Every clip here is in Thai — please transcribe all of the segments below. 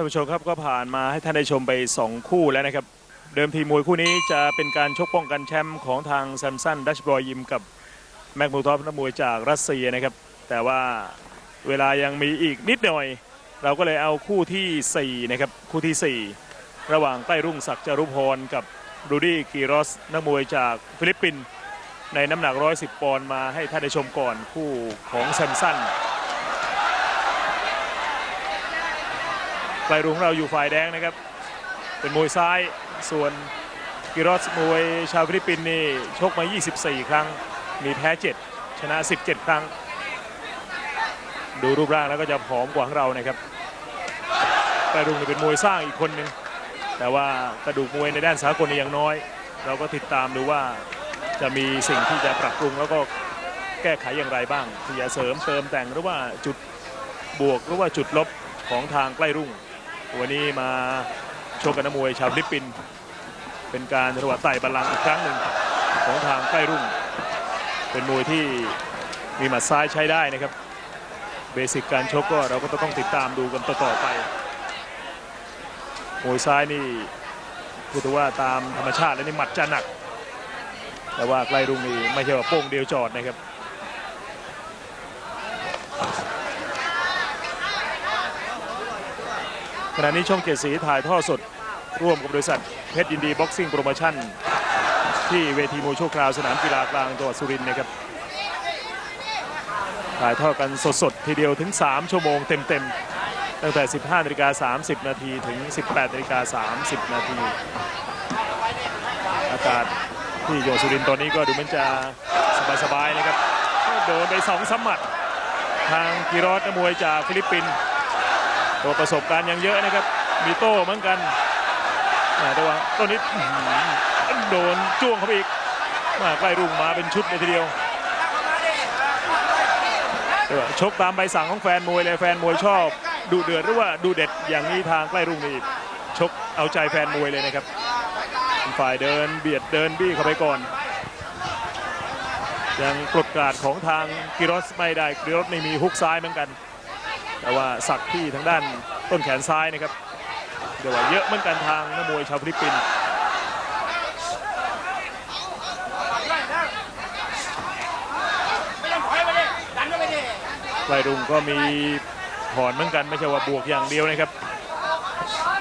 านผู้ชมครับก็ผ่านมาให้ท่านได้ชมไป 2 คู่แล้วนะครับ เดิมทีมวยคู่นี้จะเป็นการชกป้องกันแชมป์ของทางแซมสันดัชบอยยิมกับแม็กมูทอฟนักมวยจากรัสเซียนะครับ แต่ว่าเวลายังมีอีกนิดหน่อย เราก็เลยเอาคู่ทีสี่4 นะครับ คู่ทีสี่ 4 ระหว่างใต้รุ่งศักดิ์จารุพรกับรูดี้กีรอสนักมวยจากฟิลิปปินส์ในน้ำหนัก 110 ปอนด์มาให้ท่านได้ชมก่อนคู่ของแซมสัน ไกลรุงเราอยู่ฝ่ายแดงนะครับ เป็นมวยซ้ายส่วนกิรอสมวยชาวฟิลิปปินส์นี่ชกมา 24 ครั้ง มีแพ้ 7 ชนะ 17 ครั้ง ดูรูปร่างแล้วก็จะผอมกว่าของเรานะครับไกลรุงนี่เป็นมวยสร้างอีกคนหนึ่งแต่ว่ากระดูกมวยในด้านสากลนี่ยังน้อย เราก็ติดตามดูว่าจะมีสิ่งที่จะปรับปรุงแล้วก็แก้ไขอย่างไรบ้างที่จะเสริมเติมแต่งหรือว่าจุดบวกหรือว่าจุดลบของทางใกล้รุ่ง วันนี้มาโชกกันนักมวยชาวฟิลิปปินส์เป็นการถวายไต่บัลลังก์อีกครั้งหนึ่งของทางใกล้รุ่ง เป็นมวยที่มีหมัดซ้ายใช้ได้นะครับ เบสิกการชกก็เราก็ต้องติดตามดูกันต่อๆไปมวยซ้ายนี่พูดถึงว่าตามธรรมชาติแล้วนี่หมัดจะหนัก แต่ว่าใกล้รุ่งนี่ไม่ใช่ว่าโป้งเดียวจอดนะครับ ขณะนี้ช่องเจ็ดสีถ่ายท่อสด ร่วมกับบริษัทเพชรยินดีบ็อกซิ่งโปรโมชั่น ที่เวทีมวยชั่วคราวสนามกีฬากลางจังหวัดสุรินทร์นะครับถ่ายทอดกันสดๆ ทีเดียวถึง 3 ชั่วโมงเต็มๆ ตั้งแต่ 15นาฬิกา30 นาทีถึง 18นาฬิกา30 นาทีอากาศที่จังหวัดสุรินทร์ตอนนี้ก็ดูเหมันจะสบายๆนะครับโดนไปสองสมัด ทางกีรอสนักมวยจากฟิลิปปินส์ ตัวประสบการณ์ยังเยอะนะครับ มีโต้เหมือนกันแต่ว่าต้นนี้โดนจ้วงเข้าไปอีกมาใกล้รุ่งมาเป็นชุดเลยทีเดียวชกตามใบสั่งของแฟนมวยเลยแฟนมวยชอบ ดูเดือดหรือว่าดูเด็ดอย่างนี้ทางใกล้รุ่งนี่ชกเอาใจแฟนมวยเลยนะครับฝ่ายเดินเบียดเดินบี้เข้าไปก่อน ยังปลดการดของทางกิรอสไม่ได้กิรอสนี่มีฮุกซ้ายเหมือนกัน แต่ว่าสักที่ทางด้านต้นแขนซ้ายนะครับเดี๋ยวว่าเยอะเหมือนกันทางนักมวยชาวฟิลิปปินส์ไกลรุงก็มีถอนเหมือนกันไม่ใช่ว่าบวกอย่างเดียวนะครับ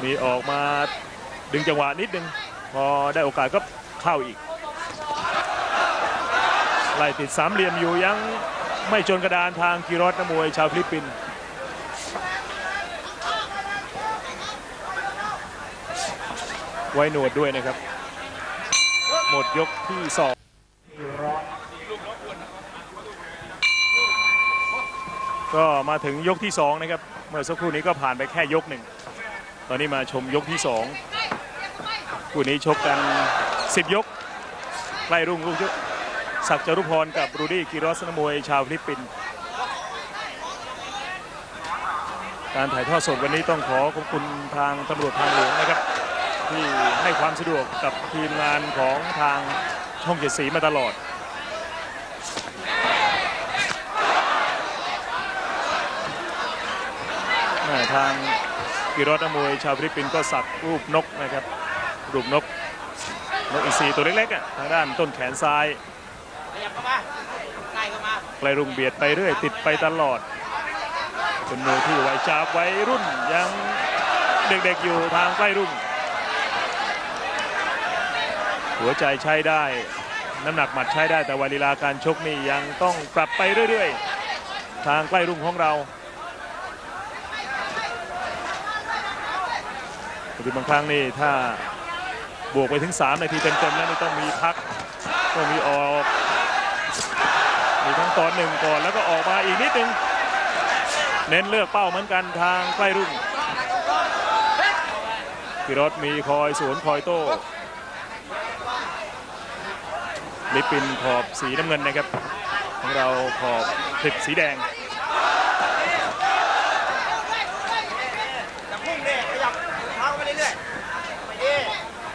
มีออกมาดึงจังหวะนิดนึง พอได้โอกาสก็เข้าอีก ไล่ติดสามเหลี่ยมอยู่ยังไม่จนกระดานทางกิรอสนักมวยชาวฟิลิปปินส์ ไว้หนวดด้วยนะครับ หมดยกที่สองก็มาถึงยกที่สองนะครับ เมื่อสักครู่นี้ก็ผ่านไปแค่ยกหนึ่ง ตอนนี้มาชมยกที่สองคู่นี้ชกกัน 10 ยกไล่รุ่งลูกยกศักจรุพรกับรูดี้กิรอสนมวยชาวฟิลิปปินส์การถ่ายทอดสดวันนี้ต้องขอขอบคุณทางตำรวจทางหลวงนะครับ ที่ให้ความสะดวกกับทีมงานของทางช่องเจ็ดสีมาตลอดแม่ทางกิรอตมวยชาวฟิลิปปินส์ก็สักรูปนกนะครับ รูปนก นกอีซีตัวเล็กๆอะทางด้านต้นแขนซ้ายขยับเข้ามาใกล้เข้ามาไกลรุ่งเบียดไปเรื่อย ติดไปตลอดเป็นมวยที่ไวยจาบไวยรุ่นยังเด็กๆอยู่ทางใกล้รุ่ง หัวใจใช้ได้ น้ำหนักหมัดใช้ได้แต่วาลีลาการชกนี่ยังต้องปรับไปเรื่อยๆ ทางใกล้รุ่งของเราปฏิบางครั้งนี่ถ้าบวกไปถึง 3 นาทีเต็มๆแล้วนี่ต้องมีพักต้องมีออกมีทั้งตอนหนึ่งก่อนแล้วก็ออกมาอีกนิดนึงเน้นเลือกเป้าเหมือนกันทางใกล้รุ่งพิรถมีคอยสวนคอยโต้ ลิปปินขอบสีน้ำเงินนะครับ ของเราขอบคลิปสีแดง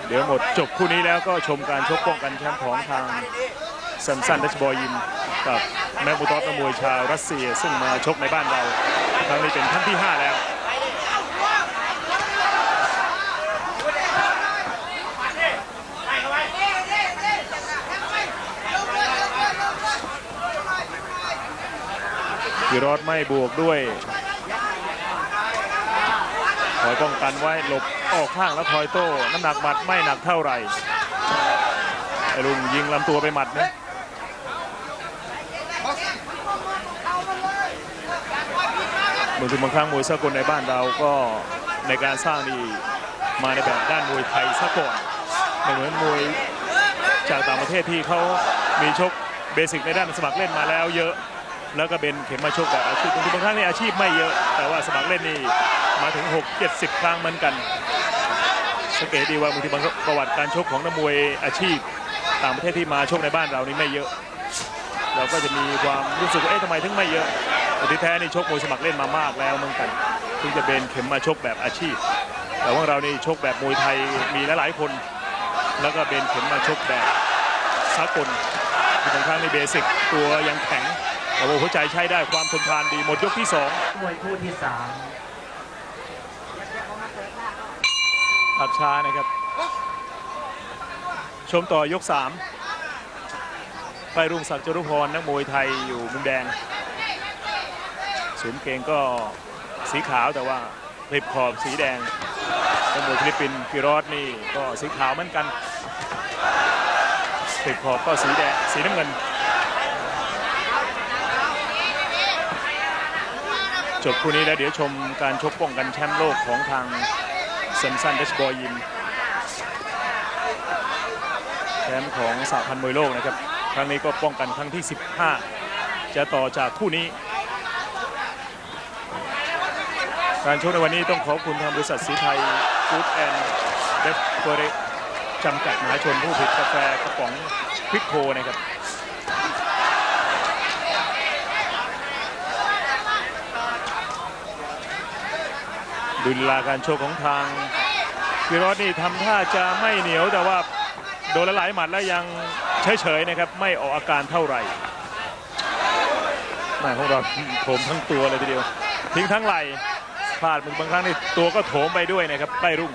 เดี๋ยวหมดจบคู่นี้แล้วก็ชมการชกป้องกันแชมป์ของทางแซมสันดัชบอยยิมกับแม็กมูตอสมวยชาวรัสเซีย ซึ่งมาชกในบ้านเรา ครั้งนี้เป็นครั้งที่ 5 แล้ว กิรอดไม่บวกด้วยคอยป้องกันไว้หลบออกข้างแล้วคอยโต้น้ำหนักหมัดไม่หนักเท่าไหร่ไอ้ลุงยิงลำตัวไปหมัดนะบางทีบางครั้งมวยสากลในบ้านเราก็ในการสร้างนี่มาในแบบด้านมวยไทยซะก่อนไม่เหมือนมวยจากต่างประเทศที่เขามีชกเบสิกในด้านสมัครเล่นมาแล้วเยอะ แล้วก็เป็นเข็มมาชกแบบอาชีพบางทีบางครั้งนี่อาชีพไม่เยอะ แต่ว่าสมัครเล่นนี่มาถึง 6 70 ครั้งเหมือนกันสังเกตดีว่าบางทีบางประวัติการชกของนักมวยอาชีพ ต่างประเทศที่มาชกในบ้านเรานี่ไม่เยอะ เราก็จะมีความรู้สึกว่าเอ๊ะทำไมถึงไม่เยอะแต่ที่แท้นี่ชกมวยสมัครเล่นมามากแล้วเหมือนกันถึงจะเป็นเข็มมาชกแบบอาชีพ แต่ว่าเรานี่ชกแบบมวยไทยมีหลายๆคน แล้วก็เป็นเข็มมาชกแบบสากลบางครั้งในเบสิกตัวยังแข็ง แต่ว่าหัวใจใช้ได้ความทนทานดีหมดยกที่สองมวยคู่ที่สามตัดช้านะครับ ชมต่อยก3ไปรุ่งศักดิ์จรุพรนักมวยไทยอยู่มุมแดงสูมเกงก็สีขาวแต่ว่าคลิปขอบสีแดงนักมวยฟิลิปปินส์กิรอดนี่ก็สีขาวเหมือนกันคลิปขอบก็สีแดงสีน้ำเงิน จบคู่นี้แล้วเดี๋ยวชมการชกป้องกันแชมป์โลกของทางเซมสันเดชบอยยิมแชมป์ของสหพันธ์มวยโลกนะครับ ครั้งนี้ก็ป้องกันครั้งที่ 15 จะต่อจากคู่นี้ การชกในวันนี้ต้องขอบคุณทางบริษัทสีไทยฟู้ดแอนด์เดฟเฟอร์จำกัดมหาชนผู้ผลิตกาแฟกระป๋องควิกโคนะครับ ดุลลาการโชว์ของทางกิรอสนี่ทำท่าจะไม่เหนียวแต่ว่าโดนละหลายหมัดแล้วยังเฉยๆนะครับไม่ออกอาการเท่าไหร่แม่ของเราโถมทั้งตัวเลยทีเดียว ทิ้งทั้งไหล่พลาดบางครั้งนี่ตัวก็โถมไปด้วยนะครับใต้รุ่ง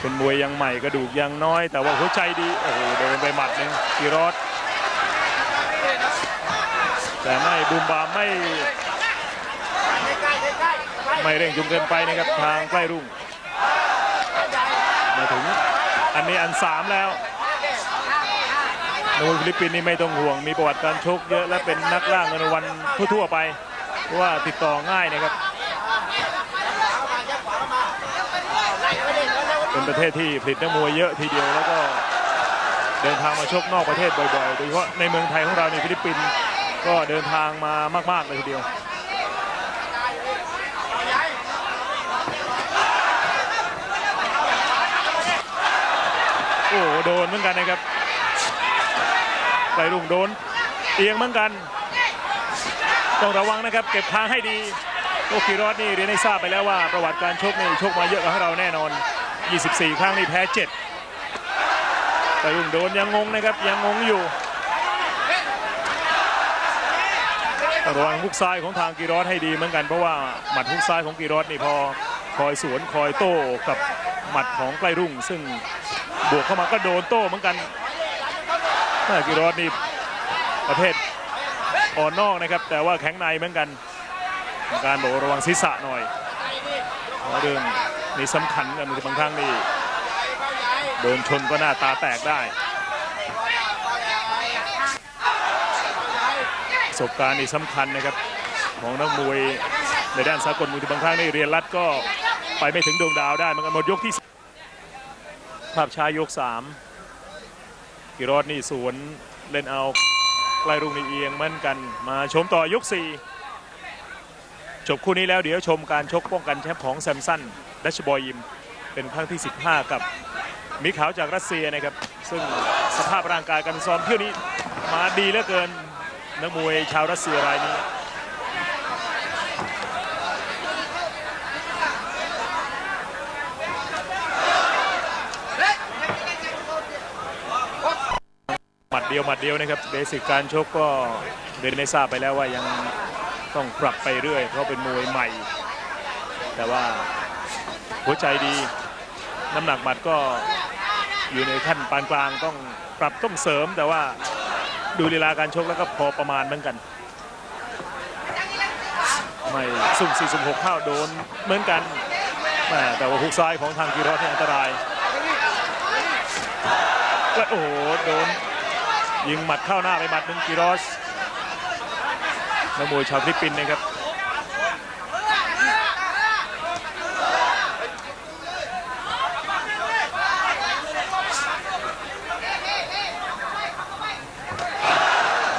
เป็นมวยยังใหม่กระดูกยังน้อย แต่ว่าหัวใจดีโอ้โหโดนไปหมัดนึงกิรอสแต่ไม่บูมบามไม่ ใกล้ๆใกล้ๆใกล้ ไม่เร่งจนเกินไปนะครับทางใกล้รุ่ง มาถึงอันนี้อันสามแล้วนักมวยฟิลิปปินส์นี่ไม่ต้องห่วง มีประวัติการชกเยอะและเป็นนักล่าเงินรางวัลทั่วๆไปเพราะว่าติดต่อง่ายนะครับ เป็นประเทศที่ผลิตนักมวยเยอะทีเดียวแล้วก็เดินทางมาชกนอกประเทศบ่อยๆ โดยเฉพาะในเมืองไทยของเราในฟิลิปปินส์ก็เดินทางมามากๆเลยทีเดียว อ้โหโดนเหมือนกันนะครับไกลรุ่งโดนเอียงเหมือนกัน ต้องระวังนะครับ เก็บทางให้ดีโอกิรอดนี่เรียนให้ทราบไปแล้วว่าประวัติการชกนี่ชกมาเยอะกว่าเราแน่นอน 24 ครั้งนี่แพ้7ไกลรุ่งโดนยังงงนะครับยังงงอยู่ต้องระวังฮุกซ้ายของทางกีรอดให้ดีเหมือนกันเพราะว่าหมัดฮุกซ้ายของกีรอดนี่พอคอยสวนคอยโต้กับหมัดของไกลรุ่ง ซึ่ง บวกเข้ามาก็โดนโต้เหมือนกันน่ากิรอดนี่ประเภทอ่อนนอกนะครับ แต่ว่าแข็งในเหมือนกันกรรมการบอกระวังศีรษะหน่อยเพราะเรื่องนี่สำคัญกันบางครั้งนี่โดนชนก็หน้าตาแตกได้ประสบการณ์นี่สำคัญนะครับของนักมวยในด้านสากลมวยที่บางครั้งนี่เรียนรัดก็ไปไม่ถึงดวงดาวได้เหมือนกันหมดยกที่ ภาพช้ายก3กิโรดนี่สวนเล่นเอาใกล้รุ่งในเอียงเหมือนกัน มาชมต่อยก4จบคู่นี้แล้วเดี๋ยวชมการชกป้องกันแชมป์ของแซมสันดัชบอยยิม เป็นครั้งที่ 15 กับมิขาวจากรัสเซียนะครับ ซึ่งสภาพร่างกายการซ้อมเที่ยวนี้มาดีเหลือเกินนักมวยชาวรัสเซียรายนี้ เดียวหมัดเดียวนะครับเบสิกการชกก็เรียนได้ทราบไปแล้วว่ายังต้องปรับไปเรื่อย เพราะเป็นมวยใหม่ แต่ว่าหัวใจดีน้ำหนักหมัดก็อยู่ในขั้นปานกลางต้องปรับต้องเสริม แต่ว่าดูลีลาการชกแล้วก็พอประมาณเหมือนกัน ไม่สุ่มสี่สุ่มหกเข้าโดนเหมือนกันแต่ว่าฮุกซ้ายของทางกิโรสที่อันตรายและโอ้โห โดน ยิงหมัดเข้าหน้าไปหมัดหนึ่งกิโรสนักมวยชาวฟิลิปปินส์นะครับ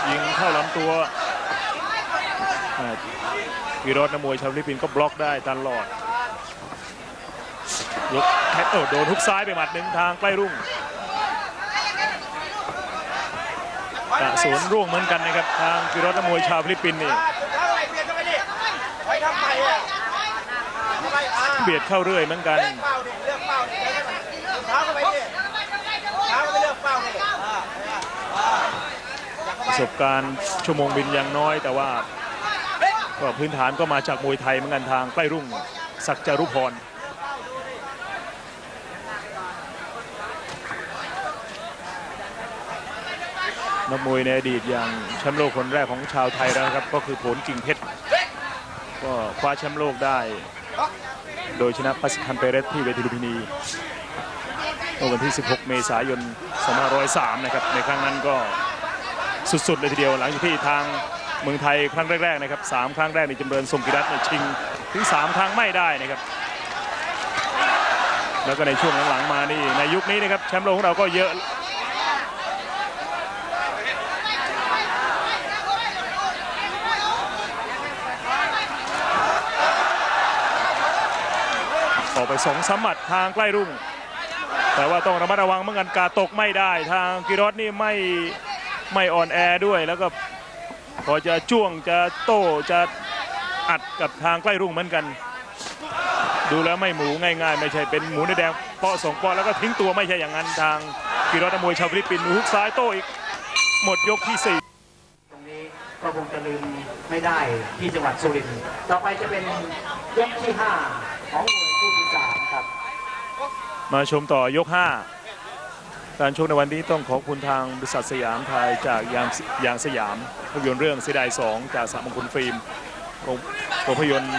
ยิงเข้าลำตัวอ่าวีรอดนักมวยชาวฟิลิปปินส์ก็บล็อกได้ตลอดยกแคทโอ้โดนฮุกซ้ายไปหมัดหนึ่งทางใกล้รุ่ง กระสุนร่วงเหมือนกันนะครับ ทางวีรอดนักมวยชาวฟิลิปปินส์นี่เนี่ยเบียดเข้าเรื่อยเหมือนกันประสบการณ์ชั่วโมงบินยังน้อยแต่ว่าก็พื้นฐานก็มาจากมวยไทยเหมือนกันทางใกล้รุ่งศักจารุพร นักมวยในอดีตอย่างแชมป์โลกคนแรกของชาวไทยแล้วนะครับ ก็คือผลกิ่งเพชรก็คว้าแชมป์โลกได้ โดยชนะพัสคันเปเรสที่เวทีลุมพินีเมื่อวันที่ 16 เมษายน 2503 นะครับ ในครั้งนั้นก็สุดๆเลยทีเดียวหลังจากที่ทางเมืองไทยครั้งแรกๆนะครับ3ครั้งแรกในจำเริญทรงกิรัตน์ชิงถึง 3 ครั้งไม่ได้นะครับ แล้วก็ในช่วงหลังๆมานี่ในยุคนี้นะครับแชมป์โลกของเราก็เยอะ ออกไปสองสามหมัดทางใกล้รุ่ง แต่ว่าต้องระมัดระวังเมื่อกันกาตกไม่ได้ทางกิรอสนี่ไม่ไม่อ่อนแอด้วยแล้วก็พอจะจ้วงจะโต้จะอัดกับทางใกล้รุ่งเหมือนกัน ดูแล้วไม่หมูง่ายๆ ไม่ใช่เป็นหมูในแดงเปาะสองปาะแล้วก็ทิ้งตัวไม่ใช่อย่างนั้นทางกิรอสมวยชาวฟิลิปปินส์ฮุกซ้ายโต้อีกหมดยกที่สี่ตรงนี้ก็คงจะลืมไม่ได้ที่จังหวัดสุรินทร์ต่อไปจะเป็นยกที่5 ของมวยคู่ที่สามครับ มาชมต่อยก 5 การชกในวันนี้ต้องขอบคุณทางบริษัทสยามไทยจากยางยางสยามภาพยนตร์เรื่องเสียดาย2จากสามงคลฟิล์มโรงภาพยนตร์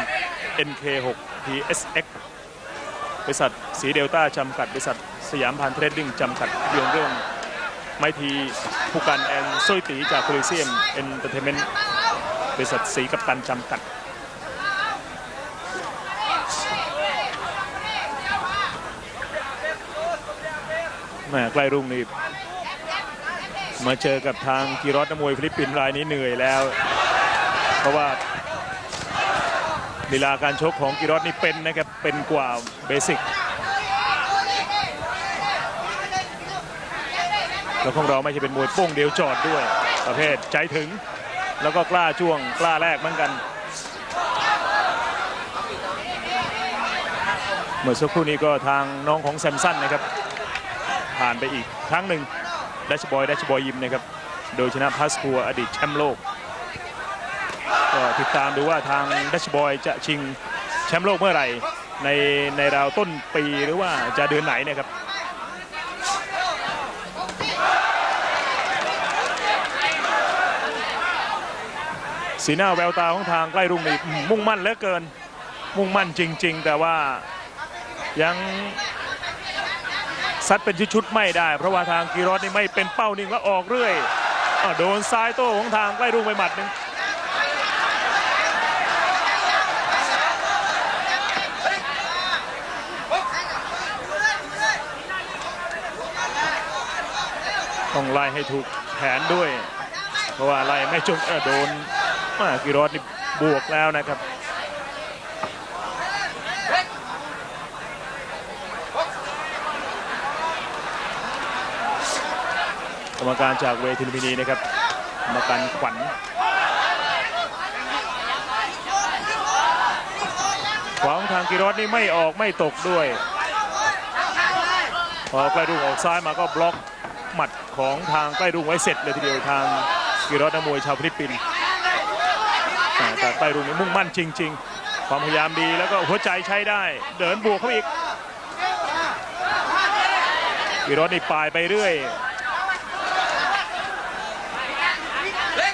NK6 PSX บริษัทสีเดลต้าจำกัด บริษัทสยามพันเทรดดิ้งจำกัดภาพยนตร์เรื่องไมทีผู้กันแอนโซยตีจากโคลิเซียมเอนเตอร์เทนเมนต์บริษัทสีกัปตันจำกัด แหม่ใกล้รุ่งนี่มาเจอกับทางกีรอสนักมวยฟิลิปปินส์รายนี้เหนื่อยแล้ว เพราะว่าลีลาการชกของกีรอสนี่เป็นนะครับเป็นกว่าเบสิกแล้วของเราไม่ใช่เป็นมวยป้งเดียวจอดด้วย ประเภทใจถึง แล้วก็กล้าจ้วงกล้าแลกเหมือนกัน เมื่อสักครู่นี้ก็ทางน้องของแซมสันนะครับ ผ่านไปอีกครั้งหนึ่งดัชบอยดัชบอยยิมนะครับโดยชนะพาสคัวอดีตแชมป์โลกก็ติดตามดูว่าทางดัชบอยจะชิงแชมป์โลกเมื่อไหร่ในในราวต้นปีหรือว่าจะเดือนไหนนะครับสีหน้าแววตาของทางใกล้รุ่งนี่มุ่งมั่นเหลือเกิน มุ่งมั่นจริง ๆ แต่ว่ายัง ซัดเป็นชุดๆไม่ได้ เพราะว่าทางกีรอสนี่ไม่เป็นเป้านิ่งแล้วออกเรื่อยอโดนซ้ายโต้ของทางใกล้รุ่งไปหมัดหนึ่งต้องไล่ให้ถูกแผนด้วย เพราะว่าไล่ไม่จนเออโดนมากีรอสนี่บวกแล้วนะครับ กรรมการจากเวทีลุมพินีนะครับกรรมการขวัญขวาของทางกิรอสนี่ไม่ออกไม่ตกด้วย พอใกล้รุ่งออกซ้ายมาก็บล็อกหมัดของทางใกล้รุ่งไว้เสร็จเลยทีเดียวทางกิรอสนักมวยชาวฟิลิปปินส์แต่แต่ใกล้รุ่งนี่มุ่งมั่นจริง ๆ ความพยายามดีแล้วก็หัวใจใช้ได้ เดินบวกเข้าอีกกิรอสนี่ปลายไปเรื่อย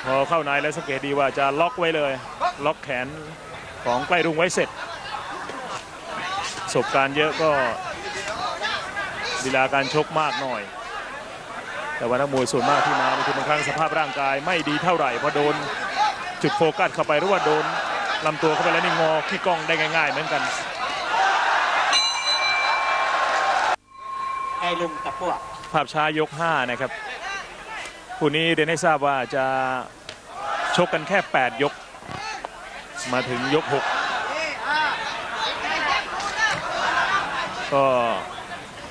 พอเข้าในแล้วสังเกตดีว่าจะล็อกไว้เลย ล็อกแขนของใกล้รุ่งไว้เสร็จประสบการณ์เยอะก็ลีลาการชกมากหน่อย แต่ว่านักมวยส่วนมากที่มานี่คือบางครั้งสภาพร่างกายไม่ดีเท่าไหร่เพราะโดนจุดโฟกัสเข้าไปหรือว่าโดนลำตัวเข้าไปแล้วนี่งอขี้กล้องได้ง่าย ๆ เหมือนกันไอ้ลุงกับพวกภาพช้ายก 5 นะครับ คู่นี้เรียนให้ทราบว่าจะชกกันแค่ 8 ยก มาถึงยก 6 ก็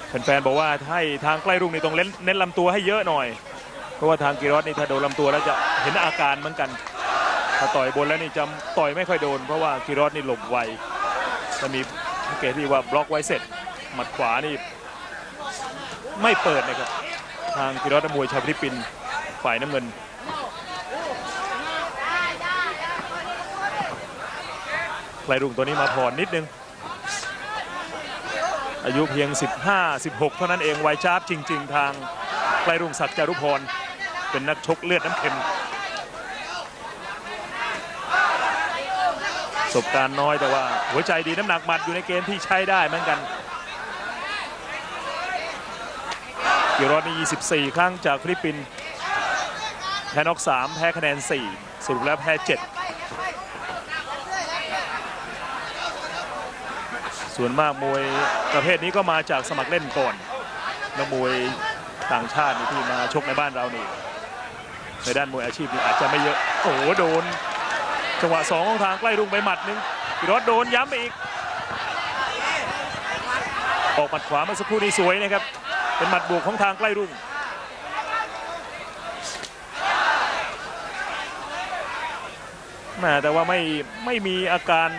แฟนๆบอกว่าให้ทางใกล้รุ่งนี่ต้องเน้นเน้นลำตัวให้เยอะหน่อย เพราะว่าทางกิรอสนี่ถ้าโดนลำตัวแล้วจะเห็นอาการเหมือนกัน ถ้าต่อยบนแล้วนี่จะต่อยไม่ค่อยโดน เพราะว่ากิรอสนี่หลบไวจะมีเกตที่ว่าบล็อกไว้เสร็จ หมัดขวานี่ไม่เปิดนะครับ ทางกิรอสมวยชาวฟิลิปปินส์ ฝ่ายน้ำเงินไกลรุ่งตัวนี้มาผ่อนนิดนึง อายุเพียง 15 16 เท่านั้นเองวัยจ้าบจริง ๆ ทางไกลรุ่งศักดิ์จารุพร เป็นนักชกเลือดน้ำเค็มประสบการณ์น้อยแต่ว่า หัวใจดีน้ำหนักหมัดอยู่ในเกณฑ์ที่ใช้ได้เหมือนกันกิโรอดนี่24 ครั้งจากฟิลิปปินส์ พ้น็อก3 แพ้คะแนน 4 สรุปแล้วแพ้ 7 ส่วนมากมวยประเภทนี้ก็มาจากสมัครเล่นก่อนนักมวยต่างชาติที่มาชกในบ้านเรานี่ในด้านมวยอาชีพนี่อาจจะไม่เยอะโอ้โหโดน จังหวะ2ของทางใกล้รุ่งไปหมัดนึงกิรอดโดนย้ำไปอีก ออกหมัดขวาเมื่อสักครู่นี้สวยนะครับ เป็นหมัดบวกของทางใกล้รุ่ง แม่แต่ว่าไม่ไม่มีอาการ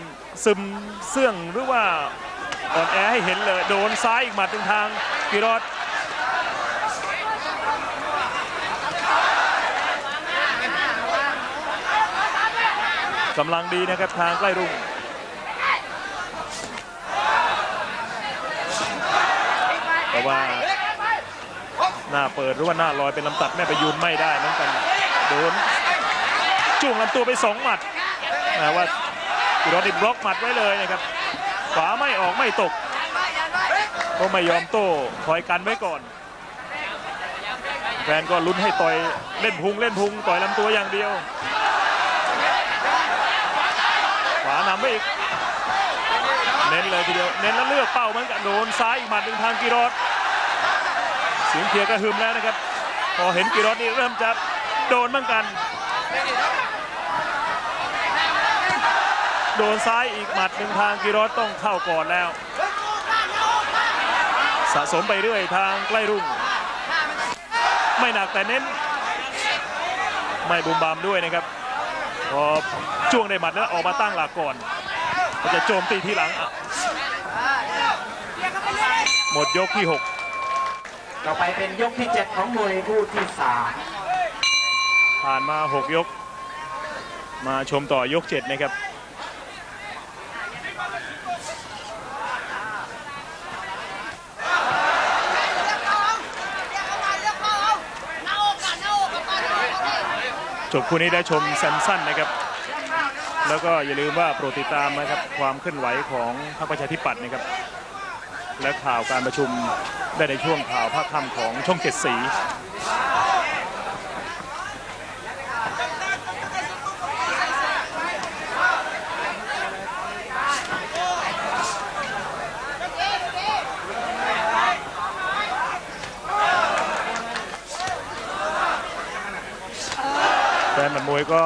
ซึมเสื่องหรือว่าอ่อนแอให้เห็นเลย โดนซ้ายอีกหมัดหนึ่งทางกิรอดกำลังดีนะครับทางใกล้รุ่งแต่ว่าหน้าเปิดหรือว่าหน้าลอยเป็นลำตัดแม่ประยูนไม่ได้เหมือนกันโดน จ้วงลำตัวไปสองหมัดแต่ว่ากิโรดิบล็อกหมัดไว้เลยนะครับขวาไม่ออกไม่ตก ก็ไม่ยอมโต้คอยกันไว้ก่อนแฟนก็ลุ้นให้ต่อยเล่นพุงเล่นพุงต่อยลำตัวอย่างเดียว ขวานำไว้อีก เน้นเลยทีเดียว เน้นแล้วเลือกเป้าเหมือนกันโดนซ้ายอีกหมัดหนึ่งทางกิโรดเสียงเชียร์กระหึ่มแล้วนะครับ พอเห็นกิโรดนี่เริ่มจะโดนเหมือนกัน โดนซ้ายอีกหมัดหนึ่งทางกิโรดต้องเข้าก่อนแล้ว สะสมไปเรื่อยทางใกล้รุ่ง ไม่หนักแต่เน้น ไม่บุมบามด้วยนะครับ พอจ้วงในหมัดแล้วออกมาตั้งหลักก่อนก็จะโจมตีทีหลังอะหมดยกที่ต่อไปเป็นยกที่ 7 ของมวยคู่ที่6ผ่านมา 6 ยก มาชมต่อยก 7 นะครับ จบคู่นี้ได้ชมสั้นๆนะครับ แล้วก็อย่าลืมว่าโปรดติดตามนะครับความเคลื่อนไหวของพรรคประชาธิปัตย์นะครับ และข่าวการประชุมได้ในช่วงข่าวภาคค่ำของช่องเจ็ดสี แฟนหมัดม วยก็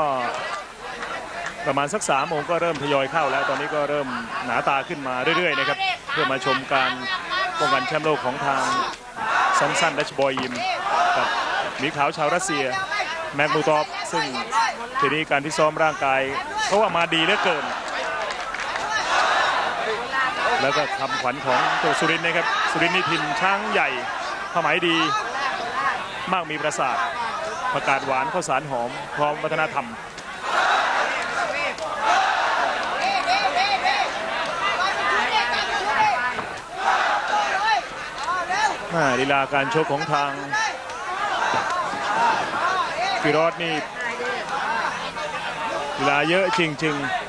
ประมาณสักสามโมงก็เริ่มทยอยเข้าแล้วตอนนี้ก็เริ่มหนาตาขึ้นมาเรื่อยๆนะครับเพื่อมาชมการป้องกันแชมป์โลกของทางซันซันดัชบอยยิมกับมีขาวชาวรัสเซียแม็กมูตอฟซึ่งทีนี้การที่ซ้อมร่างกายเพราะว่ามาดีเหลือเกิน แล้วก็คำขวัญของตัวสุรินนะครับสุรินนี่ถิ่นช้างใหญ่ผ้าไหมดีมากมีประสาท ประกาศหวานข้าวสารหอม พร้อมวัฒนธรรมน่าลีลาการชกของทางกิรอดนี่เวลาเยอะจริง ๆ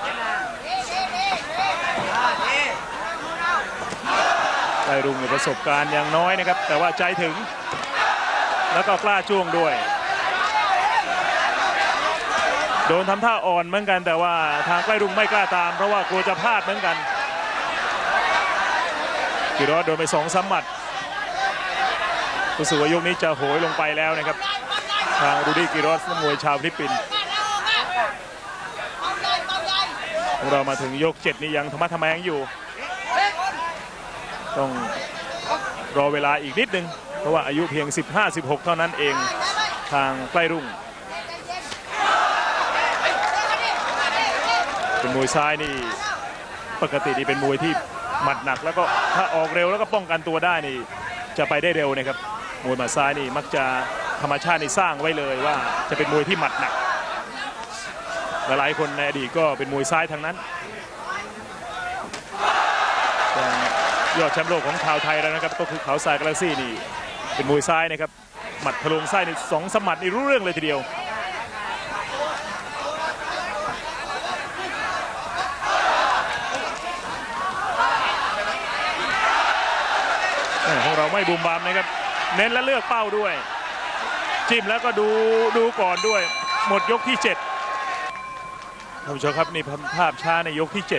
ไต้รุ่งประสบการณ์อย่างน้อยนะครับ แต่ว่าใจถึง แล้วก็กล้าจ้วงด้วย โดนทำท่าอ่อนเหมือนกัน แต่ว่าทางใกล้รุ่งไม่กล้าตาม เพราะว่ากลัวจะพลาดเหมือนกันกิรอดโดนไปสองสามหมัดรู้สึกว่ายกนี้จะโหยลงไปแล้วนะครับ ทางรูดี้กิรอสนักมวยชาวฟิลิปปินส์เรามาถึงยก7นี่ยังธรรมะทะแมงอยู่ ต้องรอเวลาอีกนิดนึง เพราะว่าอายุเพียง 15-16 เท่านั้นเองทางใกล้รุ่ง เป็นมวยซ้ายนี่ปกตินี่เป็นมวยที่หมัดหนัก แล้วก็ถ้าออกเร็วแล้วก็ป้องกันตัวได้นี่จะไปได้เร็วนะครับมวยหมัดซ้ายนี่มักจะธรรมชาตินี่สร้างไว้เลยว่าจะเป็นมวยที่หมัดหนักและหลายคนในอดีตก็เป็นมวยซ้ายทางนั้นยอดแชมป์โลกของชาวไทยแล้วนะครับก็คือเขาทรายกาแล็กซี่นี่เป็นมวยซ้ายนะครับหมัดทะลวงไส้นี่สองสมัดนี่รู้เรื่องเลยทีเดียว แม่ของเรา ไม่บุมบามนะครับ เน้นและเลือกเป้าด้วย จิ้มแล้วก็ดูดูก่อนด้วย หมดยกที่7ท่านผู้ชมครับนี่ภาพช้าในยกที่ 7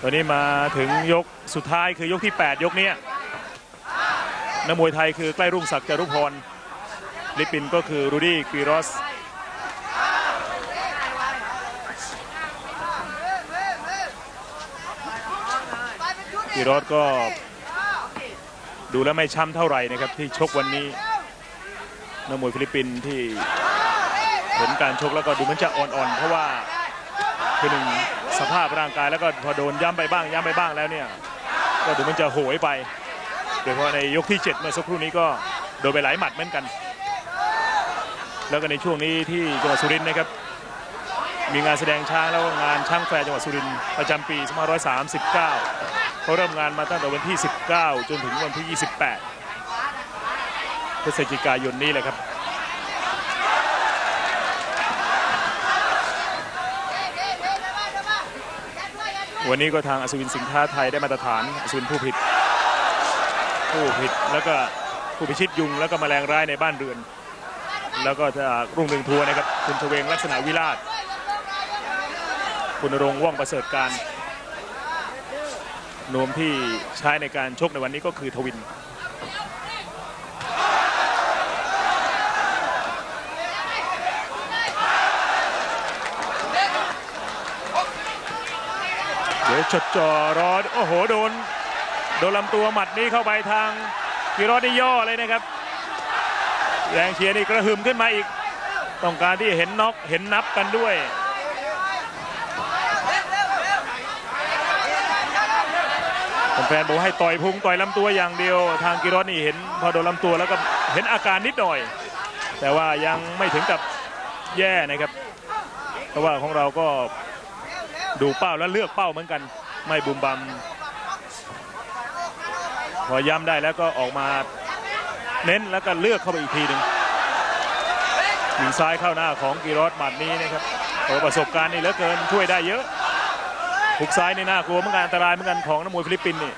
ตอนนี้มาถึงยกสุดท้ายคือยกที่ 8 ยกเนี้ยนักมวยไทยคือใกล้รุ่งศักดิ์จรุพรลิปินก็คือรูดี้กีรอสกีรอสก็ ดูแล้วไม่ช้ำเท่าไหร่นะครับที่ชกวันนี้นักมวยฟิลิปปินส์ที่เห็นการชกแล้วก็ดูเหมันจะอ่อนๆ เพราะว่าคือหนึ่งสภาพร่างกายแล้วก็พอโดนย้ำไปบ้างย้ำไปบ้างแล้วเนี่ยก็ดูมันจะโหยไปโดยเฉพาะในยกที่ 7 เมื่อสักครู่นี้ก็โดนไปหลายหมัดเหมือนกัน แล้วก็ในช่วงนี้ที่จังหวัดสุรินทร์นะครับมีงานแสดงช้างแล้วก็งานช่างแฟร์จังหวัดสุรินทร์ประจำปี 2539 เขาเริ่มงานมาตั้งแต่วันที่ 19 จนถึงวันที่ 28 พฤศจิกายนนี้แหละครับวันนี้ก็ทางอัศวินสินค้าไทยได้มาตรฐานอัศวินผู้ผิด ผู้ผิดแล้วก็ผู้พิชิตยุงแล้วก็แมลงร้ายในบ้านเรือน แล้วก็จากรุ่งเรืองทัวร์นะครับคุณชเวงลักษณะวิราชคุณรงว่องประเสริฐการ นวมที่ใช้ในการชกในวันนี้ก็คือทวิน เดี๋ยวจดจ่อรอโอ้โหโดน โดนลำตัวหมัดนี้เข้าไปทางกิรอนี่ย่อเลยนะครับ แรงเชียร์นี่กระหึ่มขึ้นมาอีก ต้องการที่เห็นน็อกเห็นนับกันด้วย ฟนๆบอกให้ต่อยพุงต่อยลำตัวอย่างเดียว ทางกิรอนนี่เห็นพอโดนลำตัวแล้วก็เห็นอาการนิดหน่อย แต่ว่ายังไม่ถึงกับแย่นะครับ เพราะว่าของเราก็ดูเป้าและเลือกเป้าเหมือนกัน ไม่บุมบัมพอย้ำได้แล้วก็ออกมาเน้นแล้วก็เลือกเข้าไปอีกทีหนึ่งยิงซ้ายเข้าหน้าของกิรอสหมัดนี้นะครับโอ้ประสบการณ์นี่เหลือเกินช่วยได้เยอะ หุกซ้ายนี่น่ากลัวเหมือนกันอันตรายเหมือนกันของนักมวยฟิลิปปินส์นี่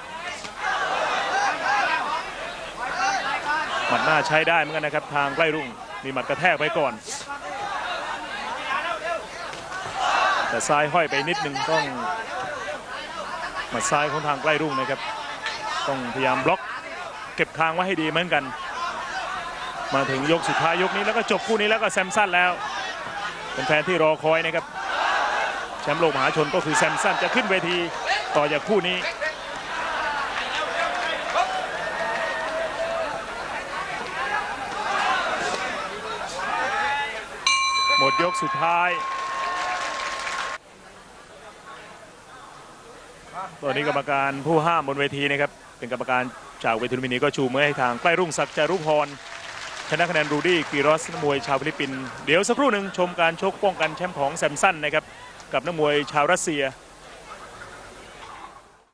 หมัดหน้าใช้ได้เหมือนกันนะครับทางใกล้รุ่งมีหมัดกระแทกไปก่อน แต่ซ้ายห้อยไปนิดนึงต้องหมัดซ้ายของทางใกล้รุ่งนะครับ ต้องพยายามบล็อกเก็บคางไว้ให้ดีเหมือนกัน มาถึงยกสุดท้ายยกนี้แล้วก็จบคู่นี้แล้วก็แซมสั้นแล้วเป็นแฟนที่รอคอยนะครับ มป์โลกมหาชนก็คือแซมสันจะขึ้นเวทีต่อจากคู่นี้หมดยกสุดท้าย ตอนนี้กรรมการผู้ห้ามบนเวทีนะครับ เป็นกรรมการจากเวทีลุมพินีก็ชูมือให้ทางใกล้รุ่งศักดิ์จารุพร ชนะคะแนนรูดี้กีรอสนมวยชาวฟิลิปปินส์ เดี๋ยวสักครู่หนึ่งชมการชกป้องกันแชมป์ของแซมสันนะครับ กับนักมวยชาวรัสเซีย